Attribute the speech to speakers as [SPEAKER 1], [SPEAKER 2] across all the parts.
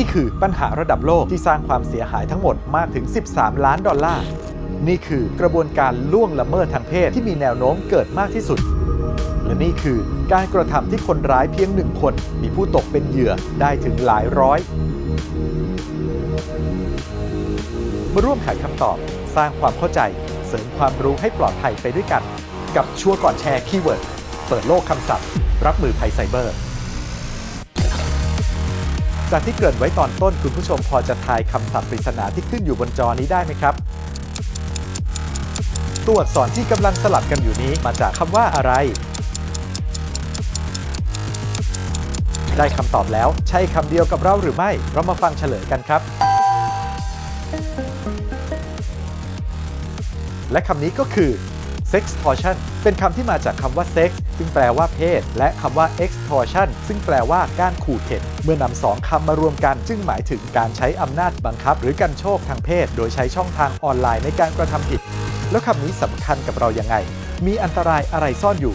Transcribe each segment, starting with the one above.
[SPEAKER 1] นี่คือปัญหาระดับโลกที่สร้างความเสียหายทั้งหมดมากถึง 13 ล้านดอลลาร์ นี่คือกระบวนการล่วงละเมิดทางเพศที่มีแนวโน้มเกิดมากที่สุด และนี่คือการกระทำที่คนร้ายเพียงหนึ่งคน มีผู้ตกเป็นเหยื่อได้ถึงหลายร้อย มาร่วมไขคำตอบ สร้างความเข้าใจ เสริมความรู้ให้ปลอดภัยไปด้วยกัน กับชัวร์ก่อนแชร์คีย์เวิร์ด เปิดโลกคำศัพท์ รับมือภัยไซเบอร์ จากที่เกริ่นไว้ตอนต้นคุณผู้ชมพอจะทายคำศัพท์ปริศนาที่ขึ้นอยู่บนจอนี้ได้ไหมครับ ตัวอักษรที่กำลังสลับกันอยู่นี้มาจากคำว่าอะไร ได้คำตอบแล้ว ใช่คำเดียวกับเราหรือไม่ เรามาฟังเฉลยกันครับ และคำนี้ก็คือ sextortion เป็นคำที่มาจากคำว่า sex ซึ่งแปลว่าเพศ และคำว่า extortion ซึ่งแปลว่าการขู่เข็น เมื่อนำสองคำมารวมกัน จึงหมายถึงการใช้อำนาจบังคับ หรือกันโชคทางเพศ โดยใช้ช่องทางออนไลน์ในการกระทำผิด แล้วคำนี้สำคัญกับเราอย่างไง มีอันตรายอะไรซ่อนอยู่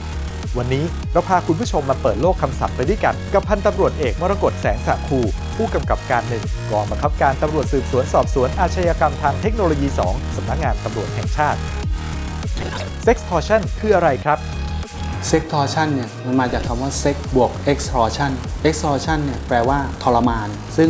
[SPEAKER 1] วันนี้เราพาคุณผู้ชมมาเปิดโลกคำศัพท์ไปด้วยกัน กับพันตำรวจเอกมรกตแสงสาคูผู้กำกับการหนึ่งกองบังคับการตำรวจสืบสวนสอบสวนอาชญากรรมทางเทคโนโลยี 2สำนักงานตำรวจแห่งชาติ Sextortion คืออะไรครับ
[SPEAKER 2] sextortion เนี่ยมันมาจากคำว่า sex บวก extortion extortion เนี่ยแปลว่าทรมาน ซึ่ง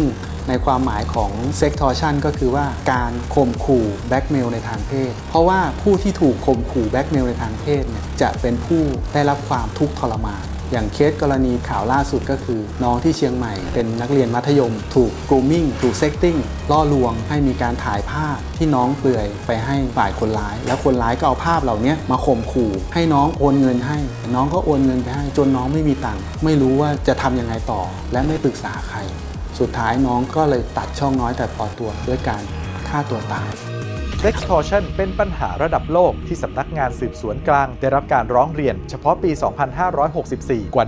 [SPEAKER 2] ในความหมายของ sextortion ก็คือว่าการข่มขู่แบ็กเมลในทางเพศ เพราะว่าผู้ที่ถูกข่มขู่แบ็กเมลในทางเพศเนี่ยจะเป็นผู้ได้รับความทุกข์ทรมาน อย่างเคสกรณีข่าวล่าสุดก็คือ น้องที่เชียงใหม่ เป็นนักเรียนมัธยม ถูก grooming ถูก sexting ล่อลวงให้มีการถ่ายภาพที่น้องเปลือยไปให้ฝ่ายคนร้าย แล้วคนร้ายก็เอาภาพเหล่านี้มาข่มขู่ ให้น้องโอนเงินให้ น้องก็โอนเงินไปให้จนน้องไม่มีตังค์ไม่รู้ว่าจะทำยังไงต่อ และไม่ปรึกษาใคร สุดท้ายน้องก็เลยตัดช่องน้อยแต่พอตัวด้วยการฆ่าตัวตาย
[SPEAKER 1] Sextortion เป็นปัญหาระดับโลกที่สำนักงานสืบสวนกลาง ได้รับการร้องเรียน เฉพาะปี 2564 กว่า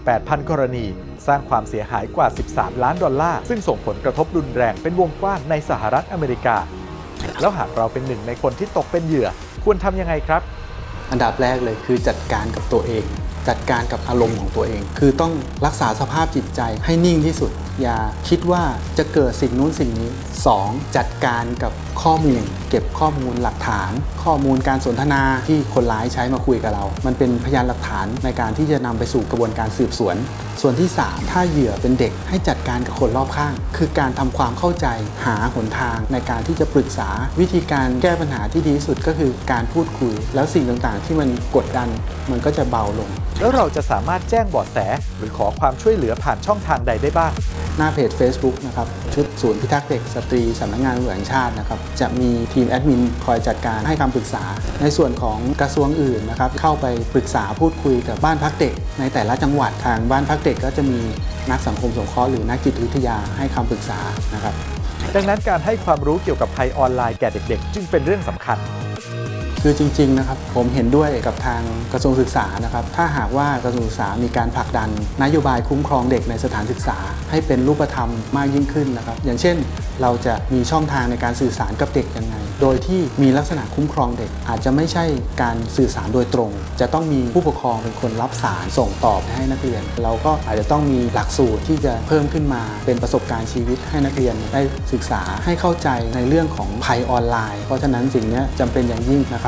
[SPEAKER 1] 18,000 กรณี สร้างความเสียหายกว่า 13 ล้านดอลลาร์ ซึ่งส่งผลกระทบรุนแรงเป็นวงกว้างในสหรัฐอเมริกา แล้วหากเราเป็นหนึ่งในคนที่ตกเป็นเหยื่อ ควรทำยังไงครับ
[SPEAKER 2] อันดับแรกเลยคือจัดการกับตัวเอง จัดการกับอารมณ์ของตัวเอง คือต้องรักษาสภาพจิตใจให้นิ่งที่สุด อย่าคิดว่าจะเกิดสิ่งนู้นสิ่งนี้ 2. จัดการกับ ข้อมูล เก็บข้อมูลหลักฐาน ข้อมูลการสนทนาที่คนร้ายใช้มาคุยกับเรา มันเป็นพยานหลักฐานในการที่จะนำไปสู่กระบวนการสืบสวน ส่วนที่ 3 ถ้าเหยื่อเป็นเด็กให้จัดการกับคนรอบข้าง คือการทำความเข้าใจหาหนทางในการที่จะปรึกษาวิธีการแก้ปัญหาที่ดีที่สุดก็คือการพูดคุย แล้วสิ่งต่างๆ ที่มันกดดันมันก็จะเบาลง
[SPEAKER 1] แล้วเราจะสามารถแจ้งเบาะแสหรือขอความช่วยเหลือผ่านช่องทางใดได้บ้าง
[SPEAKER 2] หน้าเพจ Facebook นะครับชุดศูนย์พิทักษ์เด็กสตรีสำนักงานตำรวจแห่งชาตินะครับจะมีทีมแอดมินคอยจัดการให้คำปรึกษา ในส่วนของกระทรวงอื่นนะครับเข้าไปปรึกษาพูดคุยกับบ้านพักเด็ก ในแต่ละจังหวัดทางบ้านพักเด็กก็จะมีนักสังคมสงเคราะห์หรือนักจิตวิทยาให้คำปรึกษานะครับ
[SPEAKER 1] ดังนั้นการให้ความรู้เกี่ยวกับภัยออนไลน์แก่เด็ก ๆ จึงเป็นเรื่องสำคัญ
[SPEAKER 2] คือจริงๆนะครับผมเห็นด้วยกับทางกระทรวงศึกษานะครับถ้าหากว่ากระทรวงศึกษามีการผลักดัน นโยบายคุ้มครองเด็กในสถานศึกษา ให้เป็นรูปธรรมมากยิ่งขึ้นนะครับอย่างเช่น เราจะมีช่องทางในการสื่อสารกับเด็กยังไง โดยที่มีลักษณะคุ้มครองเด็ก อาจจะไม่ใช่การสื่อสารโดยตรง จะต้องมีผู้ปกครองเป็นคนรับสารส่งต่อไปให้นักเรียน เราก็อาจจะต้องมีหลักสูตรที่จะเพิ่มขึ้นมาเป็นประสบการณ์ชีวิตให้นักเรียนได้ศึกษาให้เข้าใจในเรื่องของภัยออนไลน์ เพราะฉะนั้นสิ่งนี้จำเป็นอย่างยิ่งนะครับ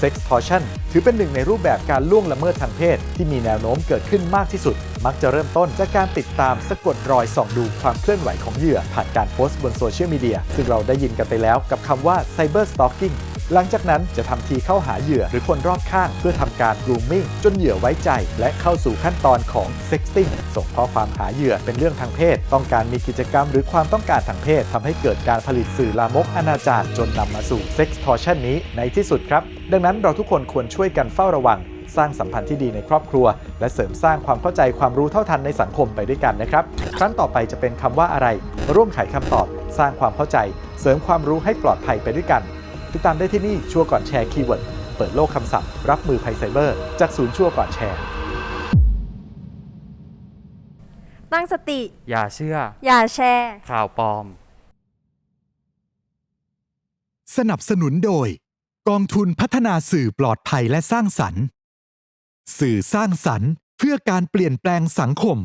[SPEAKER 1] Sextortion ถือเป็นหนึ่งในรูปแบบการล่วงละเมิดทางเพศ ที่มีแนวโน้มเกิดขึ้นมากที่สุด มักจะเริ่มต้นจากการติดตามสะกดรอยส่องดูความเคลื่อนไหวของเหยื่อ ผ่านการโพสต์บนโซเชียลมีเดียซึ่งเราได้ยินกันไปแล้วกับคำว่า Cyber Stalking หลังจากนั้นจะทำทีเข้าหาเหยื่อหรือคนรอบข้าง เพื่อทำการ grooming จนเหยื่อไว้ใจ และเข้าสู่ขั้นตอนของ sexting ส่งข้อความหาเหยื่อเป็นเรื่องทางเพศ ต้องการมีกิจกรรมหรือความต้องการทางเพศทำให้เกิดการผลิตสื่อลามกอนาจารจนนำมาสู่ sextortion นี้ในที่สุดครับ ดังนั้นเราทุกคนควรช่วยกันเฝ้าระวังสร้างสัมพันธ์ที่ดีในครอบครัว และเสริมสร้างความเข้าใจความรู้เท่าทันในสังคมไปด้วยกันนะครับ ครั้งต่อไปจะเป็นคำว่าอะไร ร่วมไขคำตอบ สร้างความเข้าใจ เสริมความรู้ให้ปลอดภัยไปด้วยกัน ติดตามได้ที่นี่ชัวร์ก่อนแชร์คีย์เวิร์ดเปิดโลกคำศัพท์ รับมือภัยไซเบอร์ จากศูนย์ชัวร์ก่อนแชร์
[SPEAKER 3] ตั้งสติ
[SPEAKER 4] อย่าเชื่อ
[SPEAKER 3] อย่าแชร์
[SPEAKER 4] ข่าวปลอม
[SPEAKER 5] สนับสนุนโดย กองทุนพัฒนาสื่อปลอดภัยและสร้างสรรค์ สื่อสร้างสรรค์เพื่อการเปลี่ยนแปลงสังคม